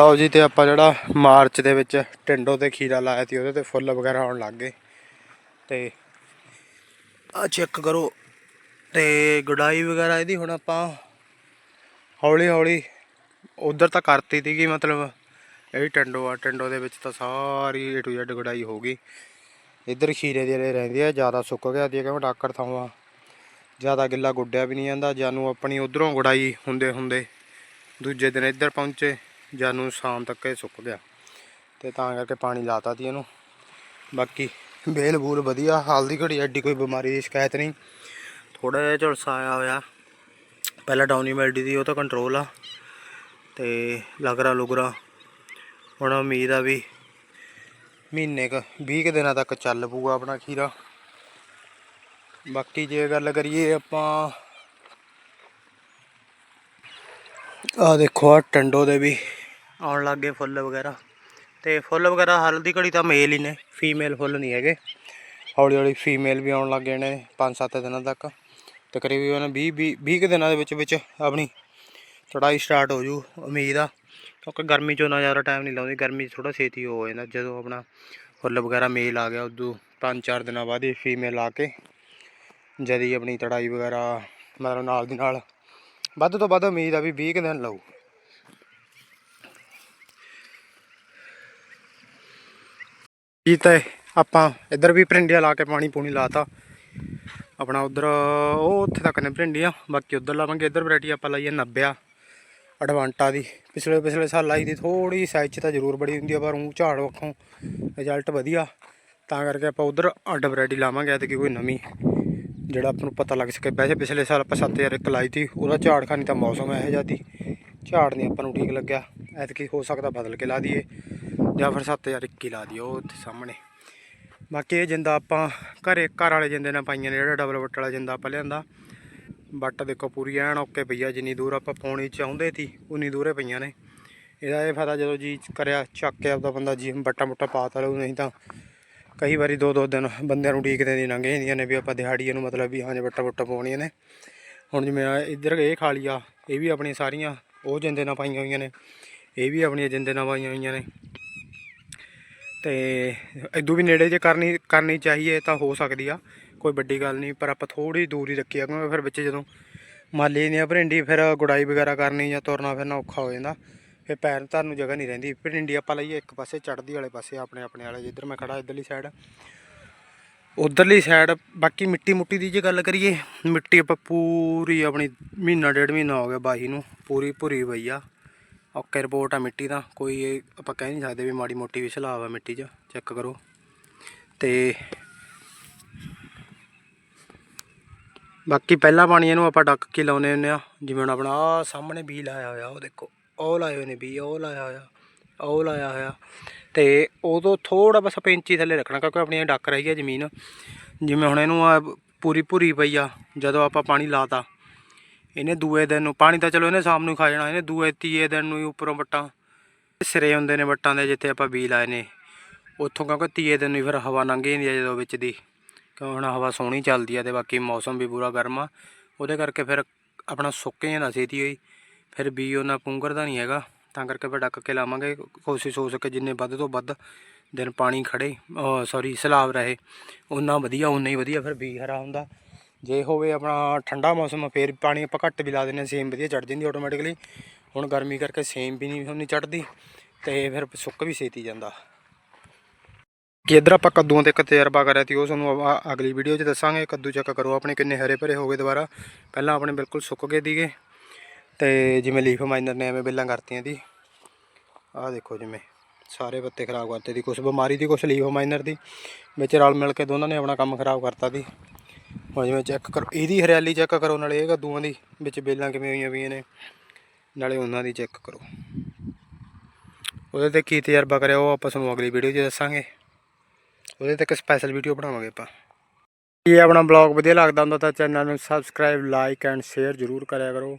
ਲਓ ਜੀ, ਤੇ ਆਪਾਂ ਜਿਹੜਾ ਮਾਰਚ ਦੇ ਵਿੱਚ ਟਿੰਡੋ ਤੇ ਖੀਰਾ ਲਾਇਆ ਸੀ, ਉਹਦੇ ਤੇ ਫੁੱਲ ਵਗੈਰਾ ਆਉਣ ਲੱਗ ਗਏ। ਤੇ ਆ ਚੈੱਕ ਕਰੋ, ਤੇ ਗੁਡਾਈ ਵਗੈਰਾ ਇਹਦੀ ਹੁਣ ਆਪਾਂ ਹੌਲੀ ਹੌਲੀ ਉਧਰ ਤਾਂ ਕਰਤੀ ਸੀਗੀ, ਮਤਲਬ ਇਹ ਟਿੰਡੋ ਆ, ਟਿੰਡੋ ਦੇ ਵਿੱਚ ਤਾਂ ਸਾਰੀ ਏ ਟੂ ਜ਼ੈਡ ਗੁਡਾਈ ਹੋ ਗਈ। ਇੱਧਰ ਖੀਰੇ ਦੇ ਜਿਹੜੇ ਰਹਿੰਦੇ ਆ, ਜ਼ਿਆਦਾ ਸੁੱਕ ਗਿਆ ਦੀ ਕਿਉਂਕਿ ਡਾਕਰ ਥਾਵਾਂ ਜ਼ਿਆਦਾ ਗਿੱਲਾ ਗੁੱਡਿਆ ਵੀ ਨਹੀਂ ਜਾਂਦਾ, ਜਾਨੂੰ ਆਪਣੀ ਉਧਰੋਂ ਗੁਡਾਈ ਹੁੰਦੇ ਹੁੰਦੇ ਦੂਜੇ ਦਿਨ ਇੱਧਰ ਪਹੁੰਚੇ। ਜਾਨੂੰ ਸ਼ਾਮ ਤੱਕ ਇਹ ਸੁੱਕ ਗਿਆ। ਤੇ ਤਾਂ ਕਰਕੇ ਪਾਣੀ ਲਾਤਾ ਤੀ ਇਹਨੂੰ। ਬਾਕੀ ਬੇਲ ਬੂਲ ਵਧੀਆ, ਹਾਲ ਦੀ ਘੜੀ ਐਡੀ ਕੋਈ ਬਿਮਾਰੀ ਦੀ ਸ਼ਿਕਾਇਤ ਨਹੀਂ। ਥੋੜਾ ਜਿਹਾ ਝੁਲਸਾ ਆਇਆ ਹੋਇਆ। ਪਹਿਲਾਂ ਡਾਊਨੀ ਮੈਲਡੀ ਦੀ, ਉਹ ਤਾਂ ਕੰਟਰੋਲ ਆ। ਤੇ ਲਗਰਾ ਲੁਗਰਾ। ਹੁਣ ਉਮੀਦ ਆ ਵੀ ਮਹੀਨੇ ਕ 20 ਕੁ ਦਿਨਾਂ ਤੱਕ ਚੱਲ ਪੂਗਾ ਆਪਣਾ ਖੀਰਾ। ਬਾਕੀ ਜੇ ਗੱਲ ਕਰੀਏ ਆਪਾਂ ਆ ਦੇਖੋ ਆ ਟੰਡੋ ਦੇ ਵੀ। ਆਉਣ ਲੱਗ ਗਏ ਫੁੱਲ ਵਗੈਰਾ। ਤੇ ਫੁੱਲ ਵਗੈਰਾ ਹਾਲ ਦੀ ਘੜੀ ਤਾਂ ਮੇਲ ਹੀ ਨੇ ਫੀਮੇਲ ਫੁੱਲ ਨਹੀਂ ਹੈਗੇ। ਹੌਲੀ ਹੌਲੀ ਫੀਮੇਲ ਵੀ ਆਉਣ ਲੱਗ ਗਏ ਨੇ 5-7 ਦਿਨਾਂ ਤੱਕ। ਤਕਰੀਬਨ 20 20 20 ਕੁ ਦਿਨਾਂ ਦੇ ਵਿੱਚ ਵਿੱਚ ਆਪਣੀ ਚੜਾਈ ਸਟਾਰਟ ਹੋ ਜੂ, ਉਮੀਦ ਆ। ਕਿਉਂਕਿ ਗਰਮੀ ਚੋਂ ਨਾ ਜ਼ਿਆਦਾ ਟਾਈਮ ਨਹੀਂ ਲਾਉਂਦੀ, ਗਰਮੀ 'ਚ ਥੋੜਾ ਛੇਤੀ ਹੋ ਜਾਂਦਾ ਜਦੋਂ ਆਪਣਾ ਫੁੱਲ ਵਗੈਰਾ ਮੇਲ ਆ ਗਿਆ, ਉਦੋਂ 5-4 ਦਿਨਾਂ ਬਾਅਦ ਹੀ ਫੀਮੇਲ ਆ ਕੇ ਜਦ ਹੀ ਆਪਣੀ ਤੜਾਈ ਵਗੈਰਾ ਮਤਲਬ ਨਾਲ ਦੀ ਨਾਲ। ਵੱਧ ਤੋਂ ਵੱਧ ਉਮੀਦ ਆ ਵੀ 20 ਕੁ ਦਿਨ ਲਾਊ। ਜੀ ਤਾਂ ਆਪਾਂ ਇੱਧਰ ਵੀ ਭਰਿੰਡੀਆਂ ਲਾ ਕੇ ਪਾਣੀ ਪੂਣੀ ਲਾਤਾ। ਆਪਣਾ ਉਧਰ ਉਹ ਉੱਥੇ ਤੱਕ ਨੇ ਭਰਿੰਡੀਆਂ ਬਾਕੀ ਉਧਰ ਲਾਵਾਂਗੇ, ਇੱਧਰ ਵੈਰਾਈਟੀ ਆਪਾਂ ਲਾਈਏ 90 ਐਡਵਾਂਟਾ ਦੀ। ਪਿਛਲੇ ਪਿਛਲੇ ਸਾਲ ਲਾਈ ਦੀ ਥੋੜੀ ਸਾਈਜ਼ 'ਚ ਤਾਂ ਜ਼ਰੂਰ ਬੜੀ ਹੁੰਦੀ ਆ, ਪਰ ਉਹ ਝਾੜ ਵੱਖੋਂ ਰਿਜ਼ਲਟ ਵਧੀਆ। ਤਾਂ ਕਰਕੇ ਆਪਾਂ ਉਧਰ ਅੱਡ ਵੈਰਾਈਟੀ ਲਾਵਾਂਗੇ, ਐਤਕੀ ਕੋਈ ਨਵੀਂ, ਜਿਹੜਾ ਆਪਾਂ ਨੂੰ ਪਤਾ ਲੱਗ ਸਕੇ। ਵੈਸੇ ਪਿਛਲੇ ਸਾਲ ਆਪਾਂ 7000 ਇੱਕ ਲਾਈ ਤੀ, ਉਹਦਾ ਝਾੜ ਖਾਣੀ ਤਾਂ ਮੌਸਮ ਇਹੋ ਜਿਹਾ ਤੀ ਝਾੜ ਨਹੀਂ ਆਪਾਂ ਨੂੰ ਠੀਕ ਲੱਗਿਆ, ਐਤਕੀ ਹੋ ਸਕਦਾ ਬਦਲ ਕੇ ਲਾ ਦਈਏ। ਜਾਂ ਫਿਰ 7000 ਇੱਕ ਹੀ ਲਾ ਦਿਓ ਉੱਥੇ ਸਾਹਮਣੇ। ਬਾਕੀ ਇਹ ਜਿੰਦਾ ਆਪਾਂ ਘਰੇ, ਘਰ ਵਾਲੇ ਜਿੰਦੇ ਨਾਲ ਪਾਈਆਂ ਨੇ ਜਿਹੜਾ ਡਬਲ ਵੱਟ ਵਾਲਾ ਜਿੰਦਾ ਆਪਾਂ ਲਿਆਂਦਾ। ਬੱਟ ਦੇਖੋ ਪੂਰੀ ਐਨ ਓਕੇ ਪਈ ਆ, ਜਿੰਨੀ ਦੂਰ ਆਪਾਂ ਪਾਉਣੀ ਚਾਹੁੰਦੇ ਸੀ, ਉਨੀ ਦੂਰੇ ਪਈਆਂ ਨੇ। ਇਹਦਾ ਇਹ ਫਾਇਦਾ ਜਦੋਂ ਜੀ ਕਰਿਆ, ਚੱਕ ਕੇ ਆਪਦਾ ਬੰਦਾ ਜੀ ਬੱਟਾ ਮੁੱਟਾ ਪਾਤਾ ਲਊ, ਨਹੀਂ ਤਾਂ ਕਈ ਵਾਰੀ ਦੋ ਦੋ ਦਿਨ ਬੰਦਿਆਂ ਨੂੰ ਉਡੀਕਦੇ ਨਹੀਂ ਲੰਘ ਜਾਂਦੀਆਂ ਨੇ ਵੀ ਆਪਾਂ ਦਿਹਾੜੀਆਂ ਨੂੰ ਮਤਲਬ ਵੀ ਹਾਂ ਜੇ ਬੱਟਾ ਬੱਟਾ ਪਾਉਣੀਆਂ ਨੇ। ਹੁਣ ਜਿਵੇਂ ਇੱਧਰ ਇਹ ਖਾਲੀ ਆ, ਇਹ ਵੀ ਆਪਣੀਆਂ ਸਾਰੀਆਂ, ਉਹ ਜਿੰਦੇ ਨਾਲ ਪਾਈਆਂ ਹੋਈਆਂ ਨੇ, ਇਹ ਵੀ ਆਪਣੀਆਂ ਜਿੰਦੇ ਨਾਲ ਪਾਈਆਂ ਹੋਈਆਂ ਨੇ। ਤੇ ਇਦੋਂ ਵੀ ਨੇੜੇ ਜੇ ਕਰਨੀ ਕਰਨੀ ਚਾਹੀਏ ਤਾਂ ਹੋ ਸਕਦੀ ਆ, ਕੋਈ ਵੱਡੀ ਗੱਲ ਨਹੀਂ, ਪਰ ਆਪਾਂ ਥੋੜੀ ਦੂਰ ਹੀ ਰੱਖੀ ਆ, ਕਿਉਂਕਿ ਫਿਰ ਵਿੱਚ ਜਦੋਂ ਮਾਲੀ ਨਹੀਂ ਆ ਭਰਿੰਡੀ, ਫਿਰ ਗੁਡਾਈ ਵਗੈਰਾ ਕਰਨੀ ਜਾਂ ਤੁਰਨਾ ਫਿਰਨਾ ਔਖਾ ਹੋ ਜਾਂਦਾ, ਫਿਰ ਪੈਰ ਧਰਨ ਨੂੰ ਜਗ੍ਹਾ ਨਹੀਂ ਰਹਿੰਦੀ ਭਰਿੰਡੀ ਆਪਾਂ ਲਈਏ ਇੱਕ ਪਾਸੇ ਚੜ੍ਹਦੀ ਵਾਲੇ ਪਾਸੇ, ਆਪਣੇ ਆਪਣੇ ਵਾਲੇ, ਜਿੱਧਰ ਮੈਂ ਖੜਾ ਇੱਧਰਲੀ ਸਾਈਡ ਉਧਰਲੀ ਸਾਈਡ ਬਾਕੀ ਮਿੱਟੀ ਮੁੱਟੀ ਦੀ ਜੇ ਗੱਲ ਕਰੀਏ, ਮਿੱਟੀ ਆਪਾਂ ਪੂਰੀ ਆਪਣੀ ਮਹੀਨਾ, ਡੇਢ ਮਹੀਨਾ ਹੋ ਗਿਆ ਬਾਹੀ ਨੂੰ, ਪੂਰੀ ਭੁਰੀ ਪਈ ਆ। ਓਕੇ ਰਿਪੋਰਟ ਆ ਮਿੱਟੀ ਦਾ, ਕੋਈ ਇਹ ਆਪਾਂ ਕਹਿ ਨਹੀਂ ਸਕਦੇ ਵੀ ਮਾੜੀ ਮੋਟੀ ਵੀ ਸਲਾਬ ਆ ਮਿੱਟੀ 'ਚ ਚੈੱਕ ਕਰੋ। ਤੇ ਬਾਕੀ ਪਹਿਲਾ ਪਾਣੀ ਇਹਨੂੰ ਆਪਾਂ ਡੱਕ ਕੇ ਲਾਉਨੇ ਹੁੰਦੇ ਆ, ਜਿਵੇਂ ਹੁਣ ਆਪਣਾ ਆ ਸਾਹਮਣੇ ਬੀ ਲਾਇਆ ਹੋਇਆ, ਉਹ ਦੇਖੋ, ਉਹ ਲਾਏ ਹੋਏ ਨੇ ਬੀ ਉਹ ਲਾਇਆ ਹੋਇਆ, ਉਹ ਲਾਇਆ ਹੋਇਆ। ਤੇ ਉਦੋਂ ਥੋੜਾ ਬਸ ਆਪਾਂ ਥੱਲੇ ਰੱਖਣਾ, ਕਿਉਂਕਿ ਆਪਣੀ ਡੱਕ ਰਹੀ ਹੈ ਜ਼ਮੀਨ। ਜਿਵੇਂ ਹੁਣ ਇਹਨੂੰ ਆ ਪੂਰੀ ਭੂਰੀ ਪਈ ਆ, ਜਦੋਂ ਆਪਾਂ ਪਾਣੀ ਲਾਤਾ ਇਹਨੇ ਦੂਏ ਦਿਨ ਨੂੰ, ਪਾਣੀ ਤਾਂ ਚਲੋ ਇਹਨੇ ਸ਼ਾਮ ਨੂੰ ਖਾ ਜਾਣਾ, ਇਹਨੇ ਦੂਏ ਤੀਏ ਦਿਨ ਨੂੰ ਹੀ ਉੱਪਰੋਂ ਵੱਟਾਂ। ਸਿਰੇ ਹੁੰਦੇ ਨੇ ਵੱਟਾਂ ਦੇ, ਜਿੱਥੇ ਆਪਾਂ ਬੀ ਲਾਏ ਨੇ। ਉੱਥੋਂ ਕਿਉਂਕਿ ਤੀਏ ਦਿਨ ਨੂੰ ਹੀ ਫਿਰ ਹਵਾ ਲੰਘ ਜਾਂਦੀ ਹੈ ਜਦੋਂ ਵਿੱਚ ਦੀ। ਕਿਉਂ ਹੁਣ ਹਵਾ ਸੋਹਣੀ ਚੱਲਦੀ ਆ ਤੇ ਬਾਕੀ ਮੌਸਮ ਵੀ ਬੁਰਾ ਗਰਮ ਆ। ਉਹਦੇ ਕਰਕੇ ਫਿਰ ਆਪਣਾ ਸੁੱਕ ਜਾਂਦਾ ਛੇਤੀ ਹੋਈ ਫਿਰ ਬੀ ਉਹਨਾਂ ਪੁੰਗਰਦਾ ਨਹੀਂ ਹੈਗਾ। ਤਾਂ ਕਰਕੇ ਫਿਰ ਡੱਕ ਕੇ ਲਾਵਾਂਗੇ। ਕੋਸ਼ਿਸ਼ ਹੋ ਸਕੇ ਜਿੰਨੇ ਵੱਧ ਤੋਂ ਵੱਧ ਦਿਨ ਪਾਣੀ ਖੜੇ ਸੌਰੀ ਸਲਾਬ ਰਹੇ। ਉਨਾ ਵਧੀਆ ਉਨਾ ਹੀ ਵਧੀਆ ਫਿਰ ਬੀ ਹਰਾ ਹੁੰਦਾ। ਜੇ ਹੋਵੇ ਆਪਣਾ ਠੰਡਾ ਮੌਸਮ, ਫਿਰ ਪਾਣੀ ਆਪਾਂ ਘੱਟ ਵੀ ਲਾ ਦਿੰਦੇ ਹਾਂ, ਸੇਮ ਵਧੀਆ ਚੜ ਜਾਂਦੀ ਆਟੋਮੈਟਿਕਲੀ ਹੁਣ ਗਰਮੀ ਕਰਕੇ ਸੇਮ ਵੀ ਨਹੀਂ ਹੁੰਦੀ ਚੜਦੀ ਤੇ ਫਿਰ ਸੁੱਕ ਵੀ ਛੇਤੀ ਜਾਂਦਾ। ਕਿ ਇਧਰ ਆਪਾਂ ਕੱਦੂਆਂ ਤੇ ਇੱਕ ਤਜਰਬਾ ਕਰਿਆ ਸੀ, ਉਹ ਤੁਹਾਨੂੰ ਅਗਲੀ ਵੀਡੀਓ 'ਚ ਦੱਸਾਂਗੇ। ਕੱਦੂ ਚੈੱਕ ਕਰੋ ਆਪਣੇ ਕਿੰਨੇ ਹਰੇ ਭਰੇ ਹੋ ਗਏ ਦੁਬਾਰਾ। ਪਹਿਲਾਂ ਆਪਣੇ ਬਿਲਕੁਲ ਸੁੱਕ ਗਏ ਦੀਗੇ ਤੇ ਜਿਵੇਂ ਲੀਫ ਮਾਈਨਰ ਨੇ ਐਵੇਂ ਬਿੱਲਾਂ ਕਰਤੀਆਂ ਦੀ ਆਹ ਦੇਖੋ ਜਿਵੇਂ ਸਾਰੇ ਪੱਤੇ ਖਰਾਬ ਕਰਤੇ ਦੀ ਕੁਝ ਬਿਮਾਰੀ ਦੀ ਕੁਝ ਲੀਫ ਮਾਈਨਰ ਦੀ, ਵਿੱਚ ਰਲ ਮਿਲ ਕੇ ਦੋਨਾਂ ਨੇ ਆਪਣਾ ਕੰਮ ਖਰਾਬ ਕਰਤਾ ਦੀ ਹੁਣ ਜਿਵੇਂ ਚੈੱਕ ਕਰੋ ਇਹਦੀ ਹਰਿਆਲੀ ਚੈੱਕ ਕਰੋ, ਨਾਲੇ ਇਹ ਕੱਦੂਆਂ ਦੀ, ਵਿੱਚ ਬੇਲਾਂ ਕਿਵੇਂ ਹੋਈਆਂ ਪਈਆਂ ਨੇ। ਨਾਲੇ ਉਹਨਾਂ ਦੀ ਚੈੱਕ ਕਰੋ। ਉਹਦੇ ਤੇ ਕੀ ਤਜਰਬਾ ਕਰਿਆ, ਉਹ ਆਪਾਂ ਤੁਹਾਨੂੰ ਅਗਲੀ ਵੀਡੀਓ 'ਚ ਦੱਸਾਂਗੇ। ਉਹਦੇ ਤੇ ਇੱਕ ਸਪੈਸ਼ਲ ਵੀਡੀਓ ਬਣਾਵਾਂਗੇ ਆਪਾਂ। ਜੇ ਆਪਣਾ ਬਲੌਗ ਵਧੀਆ ਲੱਗਦਾ ਹੁੰਦਾ ਤਾਂ ਚੈਨਲ ਨੂੰ ਸਬਸਕ੍ਰਾਈਬ ਲਾਈਕ ਐਂਡ ਸ਼ੇਅਰ ਜ਼ਰੂਰ ਕਰਿਆ ਕਰੋ।